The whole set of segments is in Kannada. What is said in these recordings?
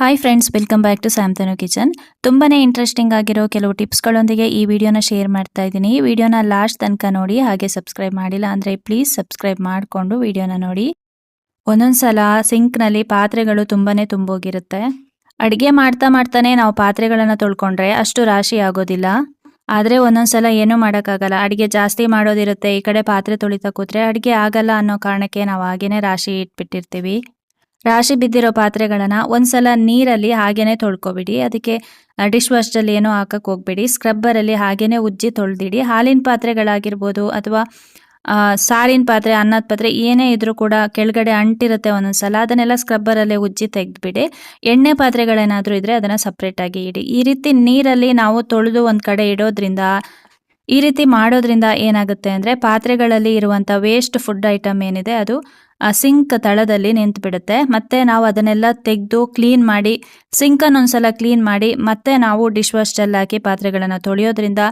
Hi friends welcome back to ಸ್ಯಾಮ್ತನು kitchen ತುಂಬಾ ಇಂಟ್ರೆಸ್ಟಿಂಗ್ ಆಗಿರೋ ಕೆಲವು ಟಿಪ್ಸ್ಗಳೊಂದಿಗೆ ಈ ವಿಡಿಯೋನ ಶೇರ್ ಮಾಡ್ತಾ ಇದ್ದೀನಿ. ಈ ವಿಡಿಯೋನ ಲಾಸ್ಟ್ ತನಕ ನೋಡಿ, ಹಾಗೆ ಸಬ್ಸ್ಕ್ರೈಬ್ ಮಾಡಿಲ್ಲ ಅಂದರೆ ಪ್ಲೀಸ್ ಸಬ್ಸ್ಕ್ರೈಬ್ ಮಾಡಿಕೊಂಡು ವಿಡಿಯೋನ ನೋಡಿ. ಒಂದೊಂದ್ಸಲ ಸಿಂಕ್ನಲ್ಲಿ ಪಾತ್ರೆಗಳು ತುಂಬಾ ತುಂಬೋಗಿರುತ್ತೆ. ಅಡುಗೆ ಮಾಡ್ತಾ ಮಾಡ್ತಾನೆ ನಾವು ಪಾತ್ರೆಗಳನ್ನು ತೊಳ್ಕೊಂಡ್ರೆ ಅಷ್ಟು ರಾಶಿ ಆಗೋದಿಲ್ಲ. ಆದರೆ ಒಂದೊಂದ್ಸಲ ಏನೂ ಮಾಡೋಕ್ಕಾಗಲ್ಲ. ಅಡುಗೆ ಜಾಸ್ತಿ ಮಾಡೋದಿರುತ್ತೆ, ಈ ಕಡೆ ಪಾತ್ರೆ ತೊಳಿತಾ ಕೂತ್ರೆ ಅಡುಗೆ ಆಗಲ್ಲ ಅನ್ನೋ ಕಾರಣಕ್ಕೆ ನಾವು ಹಾಗೇನೆ ರಾಶಿ ಇಟ್ಬಿಟ್ಟಿರ್ತೀವಿ. ರಾಶಿ ಬಿದ್ದಿರೋ ಪಾತ್ರೆಗಳನ್ನ ಒಂದ್ಸಲ ನೀರಲ್ಲಿ ಹಾಗೇನೆ ತೊಳ್ಕೊಬಿಡಿ. ಅದಕ್ಕೆ ಡಿಶ್ ವಾಶಲ್ಲಿ ಏನೋ ಹಾಕಕ್ಕೆ ಹೋಗ್ಬೇಡಿ. ಸ್ಕ್ರಬ್ಬರಲ್ಲಿ ಹಾಗೇನೆ ಉಜ್ಜಿ ತೊಳೆದಿಡಿ. ಹಾಲಿನ ಪಾತ್ರೆಗಳಾಗಿರ್ಬೋದು ಅಥವಾ ಸಾರಿನ ಪಾತ್ರೆ, ಅನ್ನದ ಪಾತ್ರೆ, ಏನೇ ಇದ್ರೂ ಕೂಡ ಕೆಳಗಡೆ ಅಂಟಿರುತ್ತೆ ಒಂದೊಂದ್ಸಲ. ಅದನ್ನೆಲ್ಲ ಸ್ಕ್ರಬ್ಬರಲ್ಲೇ ಉಜ್ಜಿ ತೆಗೆದುಬಿಡಿ. ಎಣ್ಣೆ ಪಾತ್ರೆಗಳೇನಾದರೂ ಇದ್ರೆ ಅದನ್ನು ಸಪ್ರೇಟಾಗಿ ಇಡಿ. ಈ ರೀತಿ ನೀರಲ್ಲಿ ನಾವು ತೊಳೆದು ಒಂದು ಕಡೆ ಇಡೋದ್ರಿಂದ, ಈ ರೀತಿ ಮಾಡೋದ್ರಿಂದ ಏನಾಗುತ್ತೆ ಅಂದರೆ ಪಾತ್ರೆಗಳಲ್ಲಿ ಇರುವಂಥ ವೇಸ್ಟ್ ಫುಡ್ ಐಟಮ್ ಏನಿದೆ ಅದು ಸಿಂಕ್ ತಳದಲ್ಲಿ ನಿಂತು ಬಿಡುತ್ತೆ ಮತ್ತೆ ನಾವು ಅದನ್ನೆಲ್ಲ ತೆಗೆದು ಕ್ಲೀನ್ ಮಾಡಿ ಸಿಂಕನ್ನು ಒಂದ್ಸಲ ಕ್ಲೀನ್ ಮಾಡಿ, ಮತ್ತೆ ನಾವು ಡಿಶ್ ವಾಶ್ ಹಾಕಿ ಪಾತ್ರೆಗಳನ್ನು ತೊಳೆಯೋದ್ರಿಂದ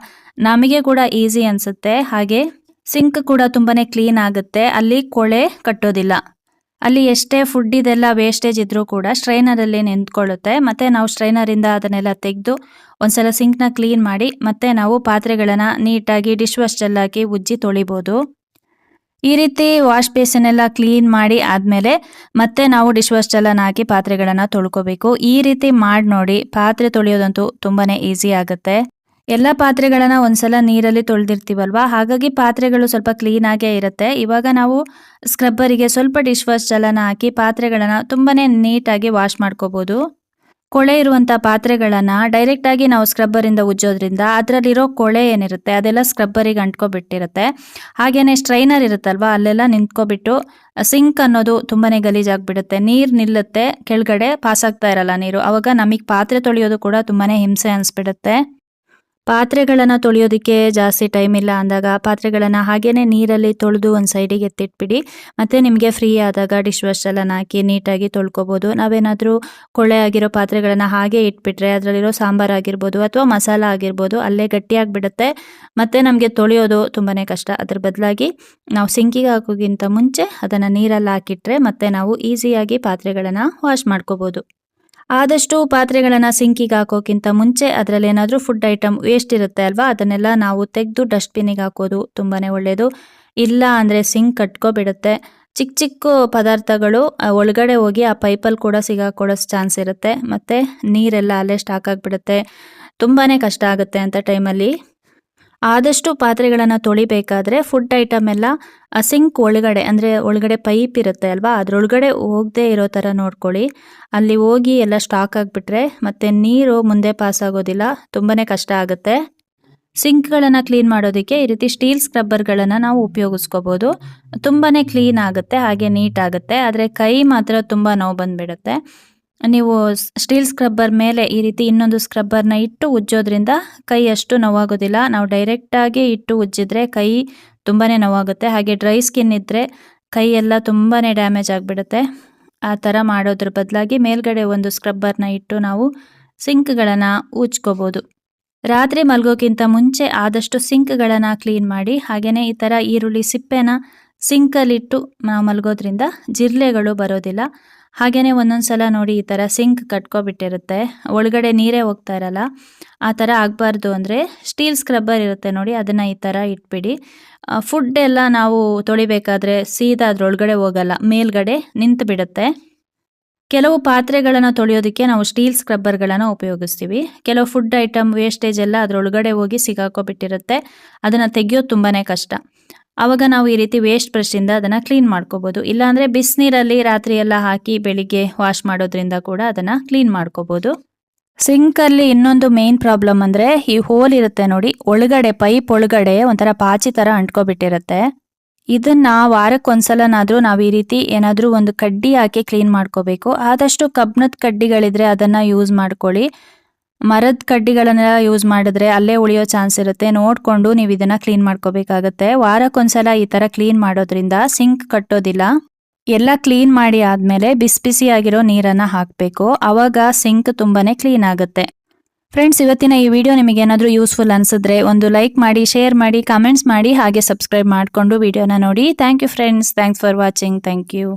ನಮಗೆ ಕೂಡ ಈಸಿ ಅನಿಸುತ್ತೆ. ಹಾಗೆ ಸಿಂಕ್ ಕೂಡ ತುಂಬಾನೇ ಕ್ಲೀನ್ ಆಗುತ್ತೆ. ಅಲ್ಲಿ ಕೊಳೆ ಕಟ್ಟೋದಿಲ್ಲ. ಅಲ್ಲಿ ಎಷ್ಟೇ ಫುಡ್ ಇದೆಲ್ಲ ವೇಸ್ಟೇಜ್ ಇದ್ರೂ ಕೂಡ ಸ್ಟ್ರೈನರಲ್ಲಿ ನಿಂತ್ಕೊಳ್ಳುತ್ತೆ. ಮತ್ತೆ ನಾವು ಸ್ಟ್ರೈನರಿಂದ ಅದನ್ನೆಲ್ಲ ತೆಗೆದು ಒಂದ್ಸಲ ಸಿಂಕ್ನ ಕ್ಲೀನ್ ಮಾಡಿ, ಮತ್ತೆ ನಾವು ಪಾತ್ರೆಗಳನ್ನು ನೀಟಾಗಿ ಡಿಶ್ ವಾಶ್ ಹಾಕಿ ಉಜ್ಜಿ ತೊಳಿಬೋದು. ಈ ರೀತಿ ವಾಶ್ ಬೇಸನ್ ಎಲ್ಲ ಕ್ಲೀನ್ ಮಾಡಿ ಆದ್ಮೇಲೆ ಮತ್ತೆ ನಾವು ಡಿಶ್ ವಾಶ್ ಜಲನ ಹಾಕಿ ಪಾತ್ರೆಗಳನ್ನ ತೊಳ್ಕೋಬೇಕು. ಈ ರೀತಿ ಮಾಡಿ ನೋಡಿ, ಪಾತ್ರೆ ತೊಳೆಯೋದಂತೂ ತುಂಬಾನೇ ಈಸಿ ಆಗುತ್ತೆ. ಎಲ್ಲ ಪಾತ್ರೆಗಳನ್ನ ಒಂದ್ಸಲ ನೀರಲ್ಲಿ ತೊಳೆದಿರ್ತೀವಲ್ವಾ? ಹಾಗಾಗಿ ಪಾತ್ರೆಗಳು ಸ್ವಲ್ಪ ಕ್ಲೀನ್ ಆಗೇ ಇರುತ್ತೆ. ಇವಾಗ ನಾವು ಸ್ಕ್ರಬ್ಬರಿಗೆ ಸ್ವಲ್ಪ ಡಿಶ್ ವಾಶ್ ಜಲನ ಹಾಕಿ ಪಾತ್ರೆಗಳನ್ನ ತುಂಬಾನೇ ನೀಟಾಗಿ ವಾಶ್ ಮಾಡ್ಕೋಬಹುದು ಕೊಳೆ ಇರುವಂಥ ಪಾತ್ರೆಗಳನ್ನು ಡೈರೆಕ್ಟಾಗಿ ನಾವು ಸ್ಕ್ರಬ್ಬರಿಂದ ಉಜ್ಜೋದ್ರಿಂದ ಅದರಲ್ಲಿರೋ ಕೊಳೆ ಏನಿರುತ್ತೆ ಅದೆಲ್ಲ ಸ್ಕ್ರಬ್ಬರಿಗೆ ಅಂಟ್ಕೊಬಿಟ್ಟಿರುತ್ತೆ. ಹಾಗೆಯೇ ಸ್ಟ್ರೈನರ್ ಇರುತ್ತಲ್ವ ಅಲ್ಲೆಲ್ಲ ನಿಂತ್ಕೊಬಿಟ್ಟು ಸಿಂಕ್ ಅನ್ನೋದು ತುಂಬಾ ಗಲೀಜಾಗ್ಬಿಡುತ್ತೆ. ನೀರು ನಿಲ್ಲುತ್ತೆ, ಕೆಳಗಡೆ ಪಾಸ್ ಆಗ್ತಾ ಇರಲ್ಲ ನೀರು. ಅವಾಗ ನಮಗೆ ಪಾತ್ರೆ ತೊಳೆಯೋದು ಕೂಡ ತುಂಬಾ ಹಿಂಸೆ ಅನಿಸ್ಬಿಡುತ್ತೆ. ಪಾತ್ರೆಗಳನ್ನು ತೊಳೆಯೋದಕ್ಕೆ ಜಾಸ್ತಿ ಟೈಮ್ ಇಲ್ಲ ಅಂದಾಗ ಪಾತ್ರೆಗಳನ್ನು ಹಾಗೇನೆ ನೀರಲ್ಲಿ ತೊಳೆದು ಒಂದು ಸೈಡಿಗೆ ಎತ್ತಿಟ್ಬಿಡಿ. ಮತ್ತು ನಿಮಗೆ ಫ್ರೀ ಆದಾಗ ಡಿಶ್ ವಾಶ್ ಎಲ್ಲ ಹಾಕಿ ನೀಟಾಗಿ ತೊಳ್ಕೊಬೋದು. ನಾವೇನಾದರೂ ಕೊಳೆ ಆಗಿರೋ ಪಾತ್ರೆಗಳನ್ನು ಹಾಗೆ ಇಟ್ಬಿಟ್ರೆ ಅದರಲ್ಲಿರೋ ಸಾಂಬಾರು ಆಗಿರ್ಬೋದು ಅಥವಾ ಮಸಾಲ ಆಗಿರ್ಬೋದು ಅಲ್ಲೇ ಗಟ್ಟಿಯಾಗಿಬಿಡುತ್ತೆ. ಮತ್ತು ನಮಗೆ ತೊಳೆಯೋದು ತುಂಬಾ ಕಷ್ಟ. ಅದ್ರ ಬದಲಾಗಿ ನಾವು ಸಿಂಕಿಗೆ ಹಾಕೋಕ್ಕಿಂತ ಮುಂಚೆ ಅದನ್ನು ನೀರಲ್ಲಿ ಹಾಕಿಟ್ರೆ ಮತ್ತೆ ನಾವು ಈಸಿಯಾಗಿ ಪಾತ್ರೆಗಳನ್ನು ವಾಶ್ ಮಾಡ್ಕೋಬೋದು. ಆದಷ್ಟು ಪಾತ್ರೆಗಳನ್ನು ಸಿಂಕಿಗೆ ಹಾಕೋಕ್ಕಿಂತ ಮುಂಚೆ ಅದರಲ್ಲಿ ಏನಾದರೂ ಫುಡ್ ಐಟಮ್ ವೇಸ್ಟ್ ಇರುತ್ತೆ ಅಲ್ವಾ? ಅದನ್ನೆಲ್ಲ ನಾವು ತೆಗೆದು ಡಸ್ಟ್ಬಿನ್ನಿಗೆ ಹಾಕೋದು ತುಂಬಾ ಒಳ್ಳೆಯದು ಇಲ್ಲ ಅಂದರೆ ಸಿಂಕ್ ಕಟ್ಕೊಬಿಡುತ್ತೆ. ಚಿಕ್ಕ ಚಿಕ್ಕ ಪದಾರ್ಥಗಳು ಒಳಗಡೆ ಹೋಗಿ ಆ ಪೈಪಲ್ಲಿ ಕೂಡ ಸಿಗಾಕೊಡೋ ಚಾನ್ಸ್ ಇರುತ್ತೆ. ಮತ್ತು ನೀರೆಲ್ಲ ಅಲ್ಲೇ ಸ್ಟಾಕ್ ಆಗಿಬಿಡುತ್ತೆ. ತುಂಬಾ ಕಷ್ಟ ಆಗುತ್ತೆ ಅಂತ ಟೈಮಲ್ಲಿ ಆದಷ್ಟು ಪಾತ್ರೆಗಳನ್ನು ತೊಳಿಬೇಕಾದ್ರೆ ಫುಡ್ ಐಟಮ್ ಎಲ್ಲ ಸಿಂಕ್ ಒಳಗಡೆ, ಅಂದರೆ ಒಳಗಡೆ ಪೈಪ್ ಇರುತ್ತೆ ಅಲ್ವಾ? ಅದರೊಳಗಡೆ ಹೋಗದೆ ಇರೋ ಥರ ನೋಡ್ಕೊಳ್ಳಿ. ಅಲ್ಲಿ ಹೋಗಿ ಎಲ್ಲ ಸ್ಟಾಕ್ ಆಗಿಬಿಟ್ರೆ ಮತ್ತು ನೀರು ಮುಂದೆ ಪಾಸ್ ಆಗೋದಿಲ್ಲ ತುಂಬಾ ಕಷ್ಟ ಆಗುತ್ತೆ. ಸಿಂಕ್ಗಳನ್ನು ಕ್ಲೀನ್ ಮಾಡೋದಕ್ಕೆ ಈ ರೀತಿ ಸ್ಟೀಲ್ ಸ್ಕ್ರಬ್ಬರ್ಗಳನ್ನು ನಾವು ಉಪಯೋಗಿಸ್ಕೋಬೋದು. ತುಂಬಾ ಕ್ಲೀನ್ ಆಗುತ್ತೆ, ಹಾಗೆ ನೀಟಾಗುತ್ತೆ ಆದರೆ ಕೈ ಮಾತ್ರ ತುಂಬ ನೋವು ಬಂದುಬಿಡುತ್ತೆ. ನೀವು ಸ್ಟೀಲ್ ಸ್ಕ್ರಬ್ಬರ್ ಮೇಲೆ ಈ ರೀತಿ ಇನ್ನೊಂದು ಸ್ಕ್ರಬ್ಬರ್ನ ಇಟ್ಟು ಉಜ್ಜೋದ್ರಿಂದ ಕೈ ಅಷ್ಟು ನೋವಾಗೋದಿಲ್ಲ. ನಾವು ಡೈರೆಕ್ಟಾಗಿ ಇಟ್ಟು ಉಜ್ಜಿದ್ರೆ ಕೈ ತುಂಬಾ ನೋವಾಗುತ್ತೆ. ಹಾಗೆ ಡ್ರೈ ಸ್ಕಿನ್ ಇದ್ದರೆ ಕೈ ಎಲ್ಲ ತುಂಬಾ ಡ್ಯಾಮೇಜ್ ಆಗಿಬಿಡುತ್ತೆ. ಆ ಥರ ಮಾಡೋದ್ರ ಬದಲಾಗಿ ಮೇಲ್ಗಡೆ ಒಂದು ಸ್ಕ್ರಬ್ಬರ್ನ ಇಟ್ಟು ನಾವು ಸಿಂಕ್ಗಳನ್ನು ಉಜ್ಕೋಬೋದು. ರಾತ್ರಿ ಮಲ್ಗೋಕ್ಕಿಂತ ಮುಂಚೆ ಆದಷ್ಟು ಸಿಂಕ್ಗಳನ್ನು ಕ್ಲೀನ್ ಮಾಡಿ ಹಾಗೆಯೇ ಈ ಥರ ಈರುಳ್ಳಿ ಸಿಪ್ಪೆನ ಸಿಂಕಲ್ಲಿಟ್ಟು ನಾವು ಮಲಗೋದ್ರಿಂದ ಜಿರ್ಲೆಗಳು ಬರೋದಿಲ್ಲ. ಹಾಗೆಯೇ ಒಂದೊಂದು ಸಲ ನೋಡಿ ಈ ಥರ ಸಿಂಕ್ ಕಟ್ಕೊಬಿಟ್ಟಿರುತ್ತೆ. ಒಳಗಡೆ ನೀರೇ ಹೋಗ್ತಾ ಇರಲ್ಲ. ಆ ಥರ ಆಗಬಾರ್ದು ಅಂದರೆ ಸ್ಟೀಲ್ ಸ್ಕ್ರಬ್ಬರ್ ಇರುತ್ತೆ ನೋಡಿ, ಅದನ್ನು ಈ ಥರ ಇಟ್ಬಿಡಿ. ಫುಡ್ ಎಲ್ಲ ನಾವು ತೊಳಿಬೇಕಾದ್ರೆ ಸೀದಾ ಅದ್ರೊಳಗಡೆ ಹೋಗಲ್ಲ, ಮೇಲ್ಗಡೆ ನಿಂತು ಬಿಡುತ್ತೆ ಕೆಲವು ಪಾತ್ರೆಗಳನ್ನು ತೊಳೆಯೋದಕ್ಕೆ ನಾವು ಸ್ಟೀಲ್ ಸ್ಕ್ರಬ್ಬರ್ಗಳನ್ನು ಉಪಯೋಗಿಸ್ತೀವಿ. ಕೆಲವು ಫುಡ್ ಐಟಮ್ ವೇಸ್ಟೇಜ್ ಎಲ್ಲ ಅದರೊಳಗಡೆ ಹೋಗಿ ಸಿಗಾಕೋಬಿಟ್ಟಿರುತ್ತೆ. ಅದನ್ನು ತೆಗೆಯೋದು ತುಂಬಾ ಕಷ್ಟ. ಆವಾಗ ನಾವು ಈ ರೀತಿ ವೇಸ್ಟ್ ಬ್ರಷಿಂದ ಅದನ್ನು ಕ್ಲೀನ್ ಮಾಡ್ಕೋಬೋದು. ಇಲ್ಲಾಂದರೆ ಬಿಸಿನೀರಲ್ಲಿ ರಾತ್ರಿ ಎಲ್ಲ ಹಾಕಿ ಬೆಳಿಗ್ಗೆ ವಾಶ್ ಮಾಡೋದ್ರಿಂದ ಕೂಡ ಅದನ್ನು ಕ್ಲೀನ್ ಮಾಡ್ಕೋಬೋದು. ಸಿಂಕಲ್ಲಿ ಇನ್ನೊಂದು ಮೇನ್ ಪ್ರಾಬ್ಲಮ್ ಅಂದರೆ ಈ ಹೋಲ್ ಇರುತ್ತೆ ನೋಡಿ, ಒಳಗಡೆ ಪೈಪ್ ಒಳಗಡೆ ಒಂಥರ ಪಾಚಿ ಥರ ಅಂಟ್ಕೊಬಿಟ್ಟಿರುತ್ತೆ. ಇದನ್ನ ವಾರಕ್ಕೊಂದ್ಸಲನಾದರೂ ನಾವು ಈ ರೀತಿ ಏನಾದರೂ ಒಂದು ಕಡ್ಡಿ ಹಾಕಿ ಕ್ಲೀನ್ ಮಾಡ್ಕೋಬೇಕು. ಆದಷ್ಟು ಕಬ್ಬಿಣದ ಕಡ್ಡಿಗಳಿದ್ರೆ ಅದನ್ನು ಯೂಸ್ ಮಾಡ್ಕೊಳ್ಳಿ. ಮರದ ಕಡ್ಡಿಗಳನ್ನೆಲ್ಲ ಯೂಸ್ ಮಾಡಿದ್ರೆ ಅಲ್ಲೇ ಉಳಿಯೋ ಚಾನ್ಸ್ ಇರುತ್ತೆ. ನೋಡಿಕೊಂಡು ನೀವು ಇದನ್ನು ಕ್ಲೀನ್ ಮಾಡ್ಕೋಬೇಕಾಗತ್ತೆ. ವಾರಕ್ಕೊಂದ್ಸಲ ಈ ಥರ ಕ್ಲೀನ್ ಮಾಡೋದ್ರಿಂದ ಸಿಂಕ್ ಕಟ್ಟೋದಿಲ್ಲ. ಎಲ್ಲ ಕ್ಲೀನ್ ಮಾಡಿ ಆದಮೇಲೆ ಬಿಸಿ ಬಿಸಿ ಆಗಿರೋ ನೀರನ್ನು ಹಾಕಬೇಕು. ಆವಾಗ ಸಿಂಕ್ ತುಂಬಾ ಕ್ಲೀನ್ ಆಗುತ್ತೆ. ಫ್ರೆಂಡ್ಸ್ ಇವತ್ತಿನ ಈ ವಿಡಿಯೋ ನಿಮಗೆ ಏನಾದರೂ ಯೂಸ್ಫುಲ್ ಅನಿಸಿದ್ರೆ ಒಂದು ಲೈಕ್ ಮಾಡಿ ಶೇರ್ ಮಾಡಿ ಕಮೆಂಟ್ಸ್ ಮಾಡಿ ಹಾಗೆ ಸಬ್ಸ್ಕ್ರೈಬ್ ಮಾಡಿಕೊಂಡು ವಿಡಿಯೋನ ನೋಡಿ. Thank you friends thanks for watching thank you